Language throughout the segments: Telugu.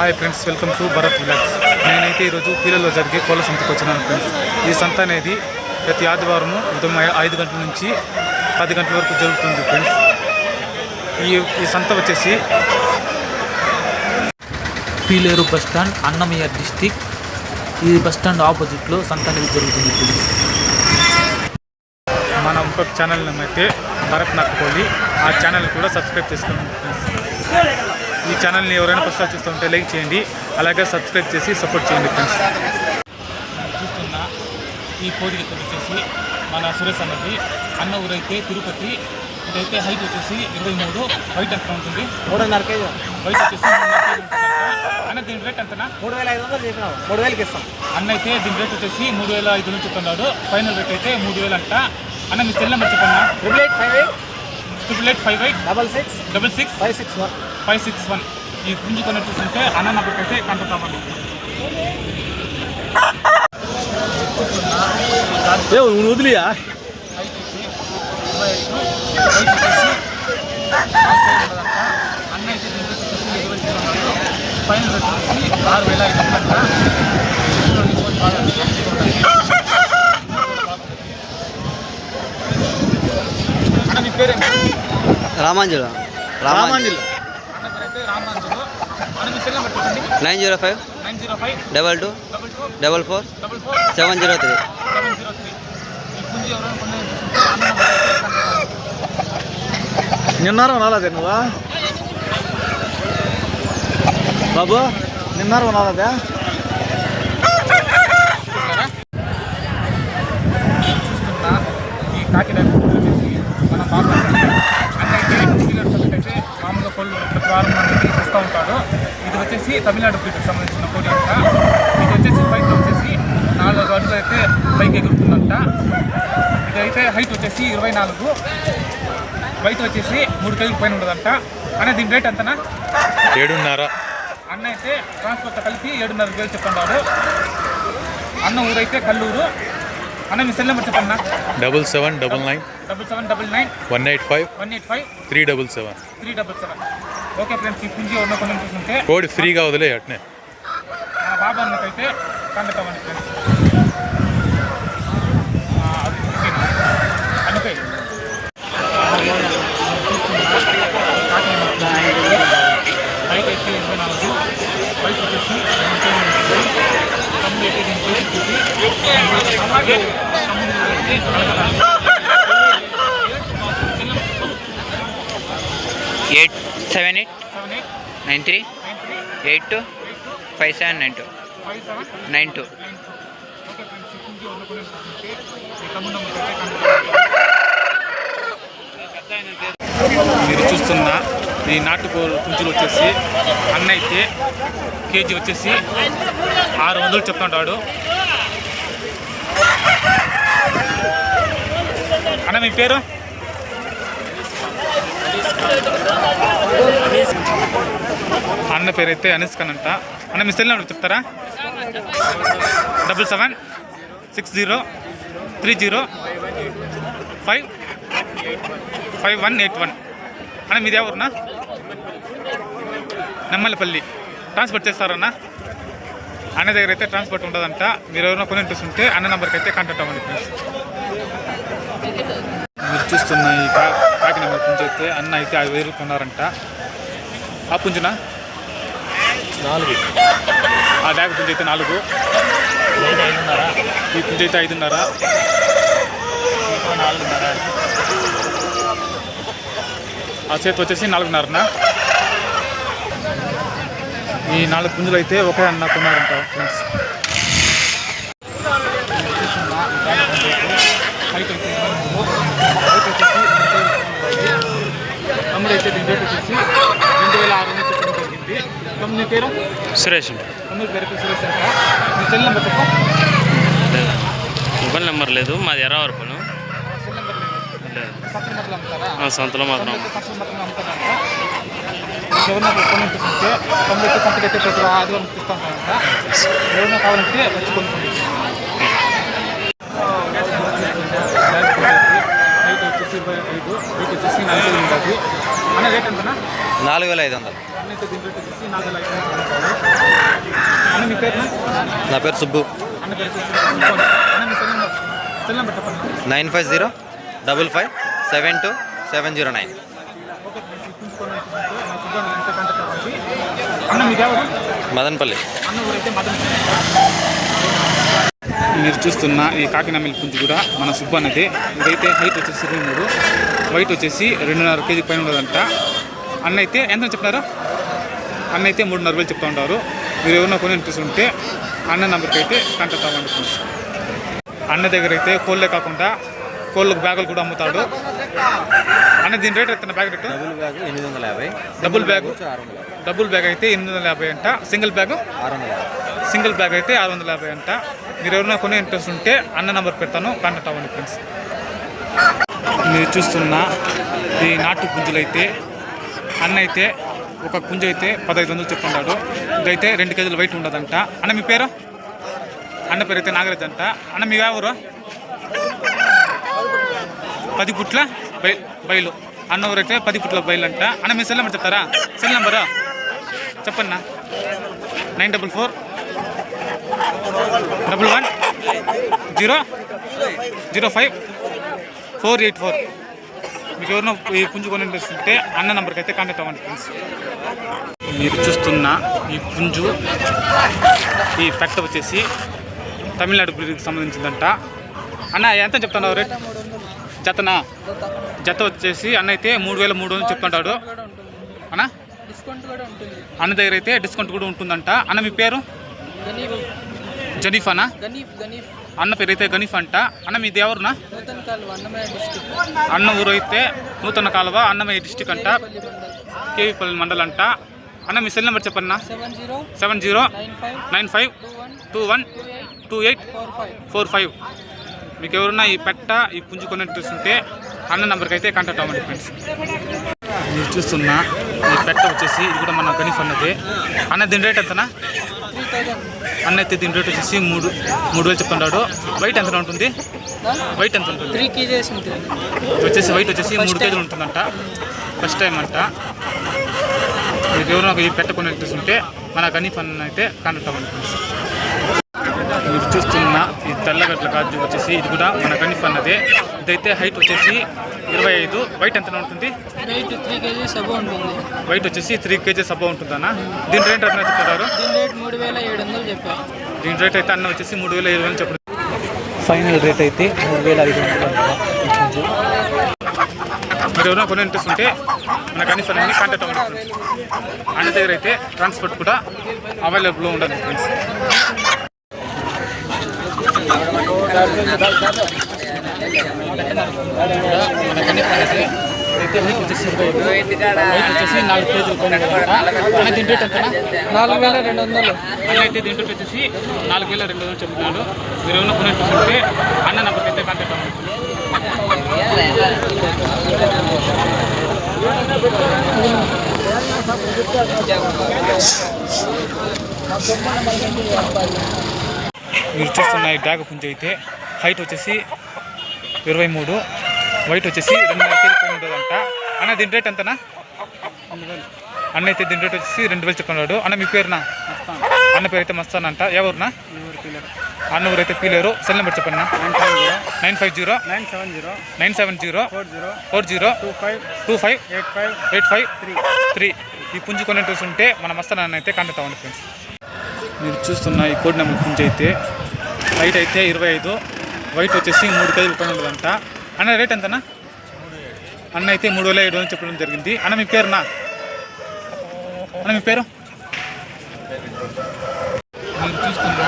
Hi friends welcome to Bharath vlogs నేనైతే ఈరోజు పీలలో జరిగే కోళ్ళ సంతకు వచ్చినాను ఫ్రెండ్స్. ఈ సంత అనేది ప్రతి ఆదివారము ఉదయం ఐదు గంటల నుంచి పది గంటల వరకు జరుగుతుంది ఫ్రెండ్స్. ఈ ఈ సంత వచ్చేసి Pileru bus stand Annamayya district. ఈ బస్ స్టాండ్ ఆపోజిట్లో సంత అనేది జరుగుతుంది ఫ్రెండ్స్. మన ఇంకొక ఛానల్ అయితే భరత్ నాటుకోలి. ఆ ఛానల్ కూడా సబ్స్క్రైబ్ చేసుకోండి ఫ్రెండ్స్. ఈ ఛానల్ని ఎవరైనా ఫస్ట్ చూస్తుంటే లైక్ చేయండి అలాగే సబ్స్క్రైబ్ చేసి సపోర్ట్ చేయండి ఫ్రెండ్స్. చూస్తున్న ఈ కోడికి వచ్చేసి మన సురేష్ అన్నది. అన్న ఊరైతే తిరుపతి ఇదైతే హైట్ వచ్చేసి ఇరవై మూడు వైట్ ఎంత ఉంటుంది? మూడున్నర కేజీ. వైట్ వచ్చేసి మూడున్నర కేజీ ఉంటుందంట. అన్న దీని రేట్ ఎంతనా? మూడు వేల ఐదు వందలు చెప్పినావు. మూడు వేలకి ఇస్తాం. అన్న అయితే దీని రేట్ వచ్చేసి మూడు వేల ఐదు నుంచి చెప్తున్నాడు. ఫైనల్ రేట్ అయితే మూడు వేలు అంట. అన్న మీ సెల్ నెంబర్ చెప్పన్నా triple eight five eight. Triple eight five eight double six. Double six. Five six one. Five six one. ఈ గుంజు కొన్న చూస్తుంటే అన్న కాంటాక్ట్ అవ్వండి నువ్వు వదిలియా? అన్న అయితే. ఫైనల్ ఆరు వేల ఐదు వందలు అంట. ఇందులో డిస్కౌంట్ బాగా ఉంటుంది. అన్న మీ పేరేంటి రామాంజుల రామాంజులు అన్న పేరైతే రామాంజులు అన్న మీ సెల్ నెంబర్ చెప్పండి nine zero five? Double two? Double four? Seven zero three. నిన్నారం రాలేదే నువ్వా? బాబు నిన్నారం ఈ కాకినాడ వచ్చేసి మన డీలర్స్ అయితే మామూలుగా కోళ్ళు ప్రతి వారం మనకి ఇస్తూ ఉంటాడు. ఇది వచ్చేసి తమిళనాడు బ్రీడ్కి సంబంధించిన కోడి అంట. ఇది వచ్చేసి ఫైట్ వచ్చేసి నాలుగు అడుగులు అయితే పైకి ఎగురుతుందంట. ఇదైతే హైట్ వచ్చేసి ఇరవై నాలుగు. వైట్ వచ్చేసి మూడు కేజీల పైన ఉండదంట. అనే దీని రేట్ ఎంతనా? ఏడున్నర. అన్న అయితే ట్రాన్స్పోర్ట్ కలిపి ఏడున్నర వేలు చెప్తున్నాడు అన్న ఊరైతే కల్లూరు. అన్న మీ సెల్ నెంబర్ చెప్పన్నా double seven double nine double seven double nine one eight five one eight five three double seven. Three double seven. Okay friends ఈ పుంజి ఉన్న కొన్ని చూస్తుంటే కోడి ఫ్రీగా వదిలే అట్నే. బాబా కాంటాక్ట్ అవ్వండి ఫ్రెండ్స్ అనుకై బైక్ అయితే ఇరవై నాలుగు బైక్ వచ్చేసి తమ్ముడు అయితే దీని పేరు చూసి అలాగే తమ్ముడు అయితే అడగరాలి. Eight seven eight nine three eight two five seven nine two nine two మీరు చూస్తున్న ఈ నాటుకో పుంజులు వచ్చేసి అన్న అయితే కేజీ వచ్చేసి ఆరు వందలు చెప్తుంటాడు. అన్న మీ పేరు? అన్న పేరు అయితే అనీస్ ఖాన్ అంట. అన్న మీ సెల్ నెంబర్ చెప్తారా? Double seven six zero three zero five five one eight one. అన్న మీది ఎవరున్నా నెమ్మలపల్లి. ట్రాన్స్పోర్ట్ చేస్తారన్నా అన్న? దగ్గర అయితే ట్రాన్స్పోర్ట్ ఉండదంట. మీరు ఎవరైనా కొని ఇంట్రెస్ట్ ఉంటే అన్న నెంబర్కి అయితే కాంటాక్ట్ అవ్వండి ఫ్రెండ్స్. మీరు చూస్తున్న ఈ కాకి నెంబర్ పుంజు అయితే అన్న అయితే ఐదు వేలు కొన్నారంట. ఆ పుంజునా? నాలుగు. ఆ డాగ్ పుంజు అయితే నాలుగు. ఈ పుంజు అయితే ఐదున్నర. ఆ చేతి వచ్చేసి నాలుగున్నరనా? ఈ నాలుగు పుంజులు అయితే ఒకే అన్న కొన్నారంట ఫ్రెండ్స్ హైట్ అయితే రేట్ వచ్చేసి రెండు వేల ఆరు నీ పేరు? సురేష్ తమ్ముడు పేరు సురేష్ అంట మీ సెల్ నెంబర్ చెప్పు. మొబైల్ నెంబర్ లేదు మాది ఎర్రవరపును సెల్ నెంబర్ లేదు. సత్యం మట్లు అమ్ముతారా? ఆ, సొంతలో మాత్రం తొమ్మిది సంతలు మాత్రమే అమ్ముతారంట ఎవరన్నా కొని ఉంటుంటే తొమ్మిది సంతకి అయితే ప్రతి ఆదివారం ఇస్తామంట ఎవరైనా కావాలంటే వచ్చి కొనుక్కోండి. వచ్చేసి ఐదు నలభై నాలుగు వేల ఐదు వందలు. అయితే వచ్చేసి అన్న మీ పేరు నా పేరు సుబ్బు. అన్న పేరు వచ్చేసి సుబ్బు. అన్న మీ సెల్ నెంబర్ సెల్ నెంబర్ చెప్పండి. Nine five zero double five seven two seven zero nine. Madanapalle. అన్న ఊరైతే మదన్ మీరు చూస్తున్న ఈ కాకినామిల్ పుంజు కూడా మన సుబ్బన్నది ఇదైతే హైట్ వచ్చేసి ఇరవై మూడు. వైట్ వచ్చేసి రెండున్నర కేజీ పైన ఉన్నదంట. అన్న అయితే ఎంత చెప్పినారు? అన్న అయితే మూడున్నర వేలు చెప్తా ఉంటారు. మీరు ఎవరైనా కొని ఇంట్రెస్ట్ ఉంటే అన్న నెంబర్కి అయితే కాంటాక్ట్ అవ్వండి. ఫ్రెండ్స్ అన్న దగ్గర అయితే కోళ్ళే కాకుండా కోళ్ళకు బ్యాగులు కూడా అమ్ముతాడు. అన్న దీని రేట్ ఎత్తున్న బ్యాగ్ రేటు? డబుల్ బ్యాగ్ ఎనిమిది వందల యాభై. డబుల్ బ్యాగ్ అయితే ఎనిమిది వందల యాభై అంట. Single bag? ఆరు వందల సింగిల్ బ్యాగ్ అయితే ఆరు వందల యాభై అంట. మీరు ఎవరైనా కొనే ఇంట్రెస్ట్ ఉంటే అన్న నెంబర్ పెడతాను. కాంటాక్ట్ అవ్వండి ఫ్రెండ్స్. మీరు చూస్తున్న ఈ నాటు పుంజులు అయితే అన్న అయితే ఒక కుంజ అయితే పదహైదు వందలు చెప్పుకున్నాడు ఇదైతే రెండు కేజీలు వెయిట్ ఉండదంట. అన్న మీ పేరు? అన్న పేరు అయితే నాగరాజ్ అంట అన్న మీ ఎవరు? పది పుట్ల బై బయలు అన్న ఊరైతే పది పుట్ల బయలు అంట అన్న మీ సెల్ నెంబర్ చెప్తారా? సెల్ నెంబరా? చెప్పన్నా. Nine double four. Double one. Zero. Zero five. Four eight four. మీకు ఎవరినో ఈ పుంజు కొని ఇంట్రెస్ట్ ఉంటే అన్న నెంబర్కి అయితే కాంటాక్ట్ అవ్వండి ఫ్రెండ్స్ మీరు చూస్తున్న ఈ పుంజు ఈ పెట్ట వచ్చేసి తమిళనాడు బ్రీడ్కి సంబంధించిందంట. అన్న ఎంత చెప్తున్నావు రేట్? జతనా? జత వచ్చేసి అన్న అయితే మూడు వేల మూడు వందలు చెప్తుంటాడు. అన్న? అన్న దగ్గర అయితే డిస్కౌంట్ కూడా ఉంటుందంట. అన్న మీ పేరు? గనీఫ్ గనీఫ్. అన్న పేరు అయితే గనీఫ్ అంట. అన్న మీ దేవురునా నూతన కాలువ అన్నమయ్య డిస్టిక్ అన్న ఊరు అయితే నూతన కాలువ అన్నమయ్య డిస్టిక్ అంట. పల్లి మండల్ కేవీపల్లి మండల్ అంట. అన్న మీ సెల్ నెంబర్ చెప్పన్నా seven zero nine five two one two eight four five. మీకు ఎవరన్నా ఈ పెట్ట ఈ పుంజు కొని ఇంట్రెస్ట్ ఉంటే అన్న నెంబర్కి అయితే కాంటాక్ట్ అవ్వండి ఫ్రెండ్స్ మీరు చూస్తున్న ఈ పెట్ట వచ్చేసి ఇది కూడా మన గనీఫ్ అన్నది. అన్న దీని రేట్ ఎంతనా? అన్న అయితే దీని రేట్ వచ్చేసి మూడు మూడు వేలు చెప్తున్నాడు వైట్ ఎంత ఉంటుంది? వైట్ ఎంత ఉంటుంది? త్రీ కేజీస్ ఉంటుంది. వచ్చేసి వైట్ వచ్చేసి మూడు. కేజీలు ఉంటుందంట. ఫస్ట్ టైం అంట. మీకు ఎవరైనా ఈ పెట్టుకుని ఇంట్రెస్ట్ ఉంటే మన గనీ ఫన్ అయితే కాంటాక్ట్ అవ్వండి మీరు చూస్తున్న ఈ తెల్లగడ్ల గాజు వచ్చేసి ఇది కూడా మన గనీ ఫన్ అదే ఇదైతే హైట్ వచ్చేసి ఇరవై ఐదు. వైట్ ఎంత ఉంటుంది? వైట్ వచ్చేసి త్రీ కేజీస్ అబ్బా ఉంటుందన్న. దీని రేట్ ఎంత చెప్తారు దీని రేట్ ఏడు అయితే అన్న వచ్చేసి మూడు వేల ఐదు వందలు చెప్పడం. ఫైనల్ రేట్ అయితే మూడు వేల ఐదు వందలు మీరు ఎవరైనా కొన్ని ఇంట్రెస్ట్ ఉంటే మన గనీ ఫన్ అని కాంటాక్ట్ అవ్వండి. అన్న దగ్గర అయితే ట్రాన్స్పోర్ట్ కూడా అవైలబుల్లో ఉండదు ఫ్రెండ్స్ మనకన్నీ అయితే అయితే weight వచ్చేసి నాలుగు కేజీలు పైన ఉంటుందంట. నాలుగు వేల రెండు వందలు అన్న అయితే దీని వచ్చేసి నాలుగు వేల రెండు వందలు చెప్తున్నాడు మీరు ఏమైనా కొన్ని ఇంట్రెస్ట్ అన్న నెంబర్కి అయితే కాంటాక్ట్ అవ్వండి మీరు చూస్తున్న ఈ డాగ పుంజ అయితే హైట్ వచ్చేసి ఇరవై మూడు వైట్ వచ్చేసి రెండున్నర కేజీ పైన ఉంటుందంట అన్న దీని రేట్ ఎంతనా? అన్న అయితే దీని రేట్ వచ్చేసి రెండు వేలు చెప్తున్నాడు అన్న మీ పేరునా? అన్న పేరు అయితే మస్తాన్ అంట. ఎవరునా అన్న ఊరు అయితే పీలేరు. సెల్ నెంబర్ చెప్పండి nine five zero. Nine seven zero. Nine seven zero. Four zero. Four zero. Two five. Two five. Eight five. Eight five. Three. Three. ఈ పుంజు కొని ఇంట్రెస్ట్ ఉంటే మన మస్తాన్ అయితే కాంటాక్ట్ అవ్వండి ఫ్రెండ్స్ మీరు చూస్తున్న ఈ కోడ్ నెంబర్ పుంజు అయితే వైట్ అయితే ఇరవై ఐదు. వైట్ వచ్చేసి మూడు కేజీలు పైన ఉండదంట అన్న రేట్ ఎంతనా అన్న అయితే మూడు వేల ఏడు వందలు చెప్పడం జరిగింది. అన్న మీ పేరునా అన్న మీ పేరు? చూస్తున్న.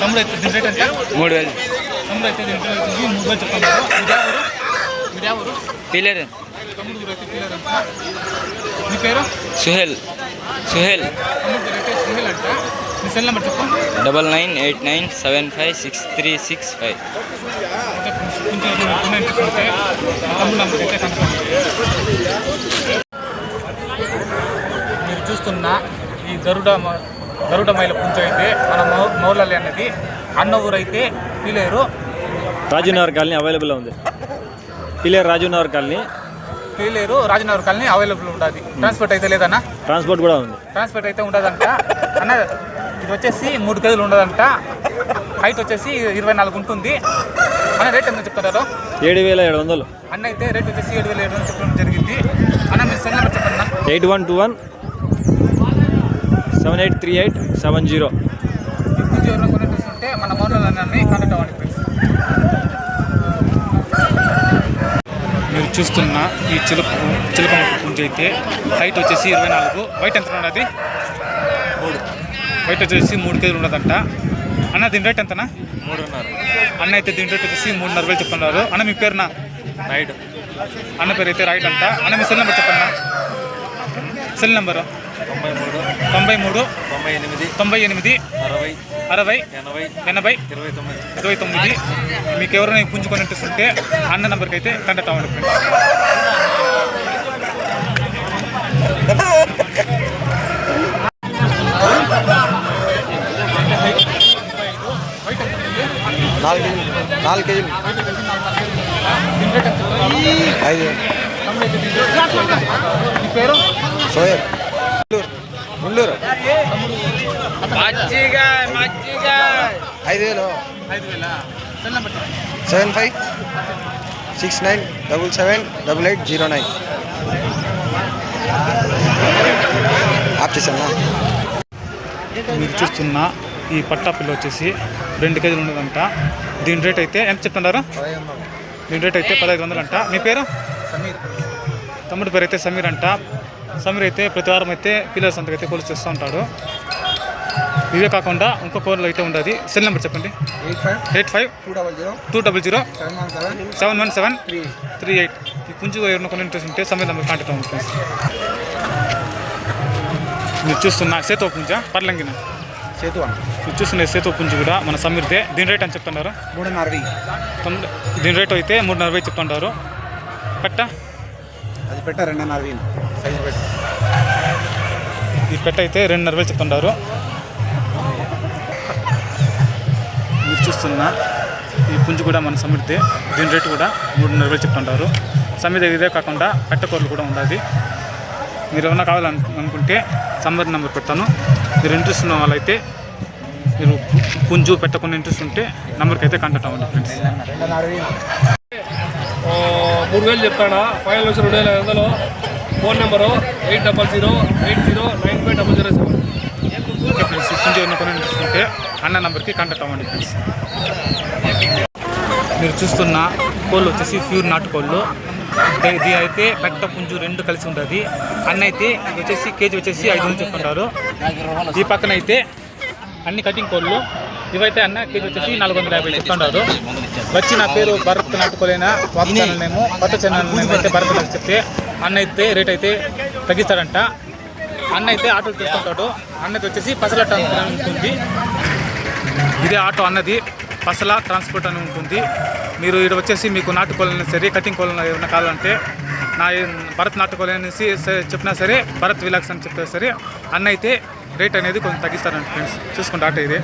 తమ్ముడు అయితే దీని రేట్ ఎంత? మూడు వేలు. తమ్ముడు అయితే వచ్చేసి మూడు వేలు తమ్ముడు పేరు? సుహేల్. సుహేల్. సుహేల్ అంట. మీ సెల్ నెంబర్ చెప్పు. Double nine eight nine seven five six three six five. మీరు చూస్తున్న ఈ గరుడ మ- గరుడ మైల పుంజ అయితే మన మౌ మౌలల్లి అనేది అన్న ఊరు అయితే పీలేరు. రాజీవ్నగర్ కాలనీ అవైలబుల్ ఉంది. Pillar Rajivnagar colony. Pileru Rajanagar colony available ఉంటుంది ట్రాన్స్పోర్ట్ అయితే లేదన్నా? ట్రాన్స్పోర్ట్ కూడా ఉంది. ట్రాన్స్పోర్ట్ అయితే ఉండదంట. అన్న ఇది వచ్చేసి మూడు కేజీలు ఉండదంట. హైట్ వచ్చేసి ఇరవై నాలుగు ఉంటుంది. అన్న రేట్ ఎంత చెప్తారు ఏడు వేల ఏడు వందలు. అన్న అయితే రేట్ వచ్చేసి ఏడు వేల ఏడు వందలు చెప్పడం జరిగింది. అన్న మీరు సెల్ నెంబర్ చెప్పండి eight one two one seven eight three eight seven zero. పూజ ఎవరైనా కొనేస్తుంటే మన మోటార్ అన్నీ కాంటాక్ట్ అవ్వండి మీరు చూస్తున్న ఈ చిలుక చిలుకమ్మ పుంజ అయితే హైట్ వచ్చేసి ఇరవై నాలుగు. వైట్ ఎంత ఉన్నది మూడు. వైట్ వచ్చేసి మూడు కేజీలు ఉన్నదంట అన్న దీని రేట్ ఎంతనా? మూడున్నర. అన్న అయితే దీని రేట్ వచ్చేసి మూడున్నర వేలు చెప్తున్నారు. అన్న మీ పేరునా? రైట్ అన్న పేరు అయితే రైట్ అంట. అన్న మీ సెల్ నెంబర్ చెప్పండి సెల్ నెంబరు తొంభై మూడు తొంభై మూడు తొంభై ఎనిమిది తొంభై ఎనిమిది అరవై అరవై ఎనభై ఎనభై ఇరవై తొమ్మిది. ఇరవై తొమ్మిది. మీకు ఎవరైనా ఈ పుంజుకొని ఇంట్రెస్ట్ ఉంటే అన్న నెంబర్కి అయితే కాంటాక్ట్ అవ్వండి నాలుగు నాలుగు కేజీలు. ఐదు. మీ ఐదు వేలు. Seven five six nine double seven double eight zero nine. ఆప్ చేశాను. మీరు చూస్తున్న ఈ పట్టా పిల్ల వచ్చేసి రెండు కేజీలు ఉన్నదంట. దీని రేట్ అయితే ఎంత చెప్తున్నారు? దీని రేట్ అయితే పదహైదు వందలు అంట మీ పేరు? సమీర్. తమ్ముడి పేరు అయితే సమీర్ అంట. సమీర్ అయితే ప్రతి వారం అయితే పిల్లల అయితే కొలుసు చేస్తూ ఉంటాడు ఇవే కాకుండా ఇంకో కూరలు అయితే ఉండదు. సెల్ నెంబర్ చెప్పండి. Eight five two double zero seven one seven seven one seven three eight. ఈ పుంజు ఎవరిన కొన్ని ఇంట్రెస్ట్ ఉంటే సమీర్ నెంబర్ కాంటాక్ట్ ఫ్రెండ్స్ మీరు చూస్తున్న సేతో పుంజ పర్లంగిన. సేతు మీరు చూస్తున్న సేతో పుంజు కూడా మన సమీర్దే. దీని రేట్ అని చెప్తున్నారు మూడున్నర దీని రేట్ అయితే మూడు నలభై చెప్తుంటారు. పెట్ట. అది పెట్ట రెండున్నర సైజు పెట్ట ఈ పెట్ట అయితే రెండున్నర వేలు చెప్తుంటారు. మీరు చూస్తున్న ఈ పుంజు కూడా మన సమిడితే దీని రేటు కూడా మూడున్నర వేలు చెప్తుంటారు. సమిద ఇదే కాకుండా పెట్టకూరలు కూడా ఉండాలి. మీరు ఏమన్నా కావాలను అనుకుంటే సంబర్ నెంబర్ పెడతాను. మీరు ఇంట్రెస్ట్ ఉన్న వాళ్ళైతే మీరు పుంజు పెట్టకుండా ఇంట్రెస్ట్ ఉంటే నెంబర్కి అయితే కాంటాక్ట్ అవ్వండి ఫ్రెండ్స్. మూడు వేలు చెప్తాడా ఫైనల్ వచ్చి రెండు వేల ఐదు వందలు. Phone number eight double zero eight zero nine five double zero seven. Okay friends ఈ పుంజు ఉంటే అన్న నెంబర్కి కాంటాక్ట్ అవ్వండి ప్లీజ్ మీరు చూస్తున్న కోళ్ళు వచ్చేసి ప్యూర్ నాటుకోళ్ళు ఇది- ఇది అయితే పెట్ట పుంజు రెండు కలిసి ఉంటుంది. అన్న అయితే ఇది వచ్చేసి కేజీ వచ్చేసి ఐదు వందలు చెప్తుంటారు. ఈ పక్కన అయితే అన్ని కటింగ్ కోళ్ళు. ఇవైతే అన్న కేజీ వచ్చేసి నాలుగు వందల యాభై చెప్తుండదు వచ్చి నా పేరు భరత్ నాటుకోలేనా కొత్త ఛానల్ నేము కొత్త ఛానల్ నేమ్ అయితే భరత్ నాకు చెప్తే అన్న అయితే రేట్ అయితే తగ్గిస్తాడంట. అన్న అయితే ఆటోలు తీసుకుంటాడు అన్నది వచ్చేసి పసల ట్రాన్స్పోర్ట్ అని ఉంటుంది. ఇదే ఆటో అన్నది పసల ట్రాన్స్పోర్ట్ అని ఉంటుంది. మీరు ఇక్కడ వచ్చేసి మీకు నాటుకోవాలన్నా సరే కటింగ్ కోళ్ళని ఏమైనా కావాలంటే నా భరత్ నాటుకోవాలనేసి చెప్పినా సరే భరత్ విలాక్స్ అని చెప్పినా సరే అన్న అయితే రేట్ అనేది కొంచెం తగ్గిస్తారండి ఫ్రెండ్స్ చూసుకుంటే ఆటో ఇది.